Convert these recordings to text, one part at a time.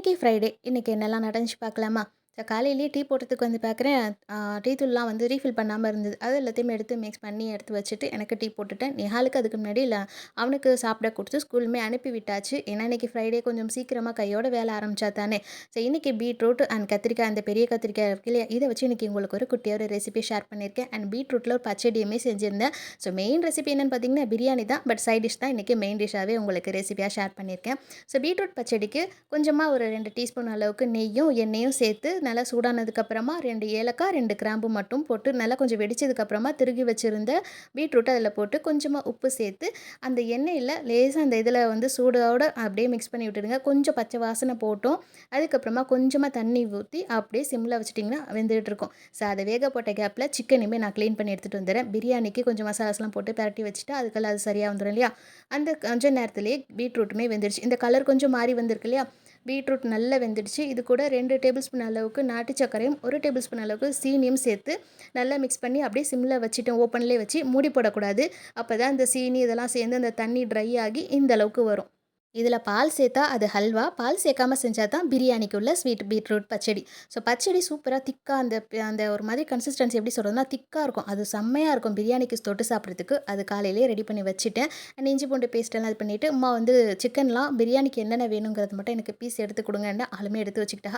இன்றைக்கி ஃப்ரைடே இன்றைக்கி என்னெல்லாம் நடந்துச்சு பார்க்கலாமா? காலையிலேயே டீ போட்டதுக்கு வந்து பார்க்குறேன் டீ தூள்லாம் வந்து ரீஃபில் பண்ணாமல் இருந்தது. அது எல்லாத்தையுமே எடுத்து மிக்ஸ் பண்ணி எடுத்து வச்சுட்டு எனக்கு டீ போட்டுட்டேன். நிஹாலுக்கு அதுக்கு முன்னாடி இல்லை அவனுக்கு சாப்பிட கொடுத்து ஸ்கூலுமே அனுப்பி விட்டாச்சு. ஏன்னா இன்றைக்கி ஃப்ரைடே கொஞ்சம் சீக்கிரமாக கையோட வேலை ஆரம்பித்தா தானே. ஸோ இன்றைக்கி பீட்ரூட் அண்ட் கத்திரிக்காய் அந்த பெரிய கத்திரிக்காய் இருக்கு இல்லையா இதை வச்சு இன்றைக்கி உங்களுக்கு ஒரு குட்டியாக ஒரு ரெசிபி ஷேர் பண்ணியிருக்கேன். அண்ட் பீட்ரூட்டில் ஒரு பச்சடியுமே செஞ்சுருந்தேன். ஸோ மெயின் ரெசிபி என்னென்னு பார்த்தீங்கன்னா பிரியாணி தான். பட் சைட் டிஷ் தான் இன்றைக்கி மெயின் டிஷ்ஷாகவே உங்களுக்கு ரெசிபியாக ஷேர் பண்ணியிருக்கேன். ஸோ பீட்ரூட் பச்சடிக்கு கொஞ்சமாக ஒரு ரெண்டு டீஸ்பூன் அளவுக்கு நெய்யும் எண்ணெயும் சேர்த்து நல்லா சூடானதுக்கப்புறமா ரெண்டு ஏலக்காய் ரெண்டு கிராம்பு மட்டும் போட்டு நல்லா கொஞ்சம் வெடிச்சதுக்கப்புறமா திருகி வச்சுருந்த பீட்ரூட்டை அதில் போட்டு கொஞ்சமாக உப்பு சேர்த்து அந்த எண்ணெயில் லேசாக அந்த இதில் வந்து சூடோடு அப்படியே மிக்ஸ் பண்ணி விட்டுடுங்க. கொஞ்சம் பச்சை வாசனை போட்டோம். அதுக்கப்புறமா கொஞ்சமாக தண்ணி ஊற்றி அப்படியே சிம்மில் வச்சுட்டிங்கன்னா வெந்துகிட்டு இருக்கும் ஸோ அதை வேக போட்ட கேப்பில் சிக்கனுமே நான் க்ளீன் பண்ணி எடுத்துகிட்டு வந்துடுறேன். பிரியாணிக்கு கொஞ்சம் மசாலாஸ்லாம் போட்டு பரட்டி வச்சுட்டு அதுக்கெல்லாம் அது சரியாக வந்துடும் இல்லையா? அந்த கொஞ்சம் நேரத்துலேயே பீட்ரூட்டுமே வெந்துருச்சு. இந்த கலர் கொஞ்சம் மாறி வந்திருக்கு இல்லையா? பீட்ரூட் நல்லா வெந்துடுச்சு. இது கூட ரெண்டு டேபிள் ஸ்பூன் அளவுக்கு நாட்டு சர்க்கரையும் ஒரு டேபிள் ஸ்பூன் அளவுக்கு சீனியும் சேர்த்து நல்லா மிக்ஸ் பண்ணி அப்படியே சிம்மில் வச்சுட்டோம் ஓப்பன்லேயே வச்சு மூடி போடக்கூடாது. அப்போ தான் இந்த சீனி இதெல்லாம் சேர்ந்து அந்த தண்ணி ட்ரை ஆகி இந்த அளவுக்கு வரும். இதில் பால் சேர்த்தா அது ஹல்வா பால் சேர்க்காம செஞ்சால் தான் பிரியாணிக்குள்ள ஸ்வீட் பீட்ரூட் பச்சடி. ஸோ பச்சடி சூப்பராக திக்காக அந்த அந்த ஒரு மாதிரி கன்சிஸ்டன்சி எப்படி சொல்கிறதுனா திக்காக இருக்கும். அது செம்மையாக இருக்கும் பிரியாணிக்கு தொட்டு சாப்பிட்றதுக்கு. அது காலையிலேயே ரெடி பண்ணி வச்சுட்டேன். அண்ட் இஞ்சி பூண்டு பேஸ்ட்டெல்லாம் இது பண்ணிவிட்டு அம்மா வந்து சிக்கன்லாம் பிரியாணிக்கு என்னென்ன வேணுங்கிறது மட்டும் எனக்கு பீஸ் எடுத்து கொடுங்கன்னு ஆளுமே எடுத்து வச்சுக்கிட்டா.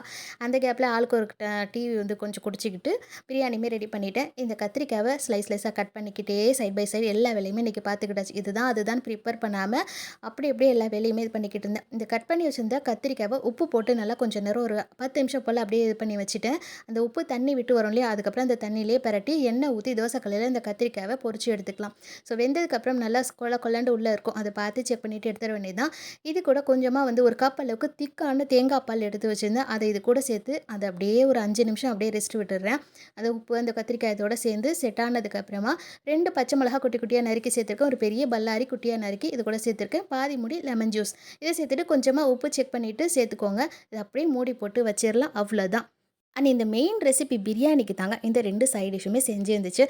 அந்த கேப்பில் ஆளுக்கு ஒரு டீ வந்து கொஞ்சம் குடிச்சிக்கிட்டு பிரியாணியுமே ரெடி பண்ணிவிட்டேன் இந்த கத்திரிக்காவை ஸ்லைஸ் ஸ்லைஸாக கட் பண்ணிக்கிட்டே சைட் பை சைடு எல்லா வேலையுமே இன்றைக்கி பார்த்துக்கிட்டாச்சு. இதுதான் அதுதான் ப்ரிப்பேர் பண்ணாமல் அப்படி அப்படியே எல்லா வேலையுமே இது பண்ணிக்கிட்டு இருந்தேன். இந்த கட் பண்ணி வச்சுருந்த கத்திரிக்காவை உப்பு போட்டு நல்லா கொஞ்சம் நேரம் ஒரு பத்து நிமிஷம் போல் அப்படியே இது பண்ணி வச்சுட்டேன். அந்த உப்பு தண்ணி விட்டு வரும் இல்லையா? அதுக்கப்புறம் அந்த தண்ணியிலே பரட்டி எண்ணெய் ஊற்றி தோசைக்கல்லையில் இந்த கத்திரிக்காவை பொறிச்சு எடுத்துக்கலாம். ஸோ வெந்ததுக்கப்புறம் நல்லா கொல கொல்லாண்டு உள்ளே இருக்கும். அதை பார்த்து செக் பண்ணிவிட்டு எடுத்துட வேண்டியதான் இது கூட கொஞ்சமாக வந்து ஒரு கப் அளவுக்கு திக்கான தேங்காய் பால் எடுத்து வச்சுருந்தேன். அதை இது கூட சேர்த்து அதை அப்படியே ஒரு அஞ்சு நிமிஷம் அப்படியே ரெஸ்ட் விட்டுடுறேன். அந்த உப்பு அந்த கத்திரிக்காயத்தோட சேர்ந்து செட் ஆனதுக்கப்புறமா ரெண்டு பச்சை மிளகா குட்டி குட்டியாக நறுக்கி சேர்த்துருக்கேன். ஒரு பெரிய பல்லாரி குட்டியாக நறுக்கி இது கூட சேர்த்துருக்கேன். பாதி முடி லெமன் ஜூஸ் இதை சேர்த்துட்டு கொஞ்சமாக உப்பு செக் பண்ணிவிட்டு சேர்த்துக்கோங்க. இது அப்படியே மூடி போட்டு வச்சிடலாம் அவ்வளோதான் அண்ட் இந்த மெயின் ரெசிபி பிரியாணிக்கு தாங்க இந்த ரெண்டு சைட் டிஷ்ஷுமே செஞ்சு இருந்துச்சு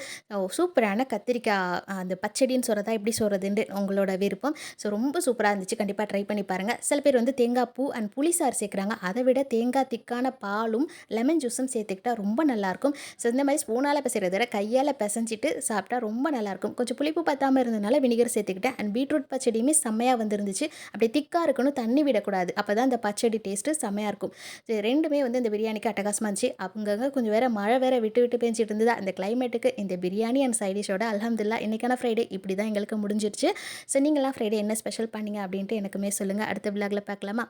சூப்பரான கத்திரிக்காய் அந்த பச்சடின்னு சொல்கிறதா எப்படி சொல்கிறதுன்னு உங்களோட விருப்பம். ஸோ ரொம்ப சூப்பராக இருந்துச்சு. கண்டிப்பாக ட்ரை பண்ணி பாருங்கள் சில பேர் வந்து தேங்காய் பூ அண்ட் புளிசார் சேர்க்குறாங்க. அதை விட தேங்காய் திக்கான பாலும் லெமன் ஜூஸும் சேர்த்துக்கிட்டா ரொம்ப நல்லாயிருக்கும். ஸோ இந்த மாதிரி ஸ்பூனால் பிசைகிறத விட கையால் பிசைஞ்சிட்டு சாப்பிட்டா ரொம்ப நல்லாயிருக்கும். கொஞ்சம் புளிப்பு பற்றாமல் இருந்ததுனால வினிகர் சேர்த்துக்கிட்டேன். அண்ட் பீட்ரூட் பச்சடியுமே செம்மையாக வந்துருந்துச்சு. அப்படி திக்காக இருக்கணும் தண்ணி விடக்கூடாது. அப்போ தான் அந்த பச்சடி டேஸ்ட்டு செம்மையாக இருக்கும். ஸோ ரெண்டுமே வந்து இந்த பிரியாணிக்கு அட்டகாசமாக ஆச்சு அங்கங்கே கொஞ்சம் வேறு மழை வேறு விட்டு விட்டு பேஞ்சிட்டு இருந்தது. அந்த கிளைமேட்டுக்கு இந்த பிரியாணி அண்ட் சைடிஷோட அலமதுல்லா இன்றைக்கான ஃப்ரைடே இப்படி தான் எங்களுக்கு முடிஞ்சிருச்சு. ஸோ நீங்களாம் ஃப்ரைடே என்ன ஸ்பெஷல் பண்ணீங்க அப்படின்ட்டு எனக்குமே சொல்லுங்கள் அடுத்த விழாவில் பார்க்கலாமா?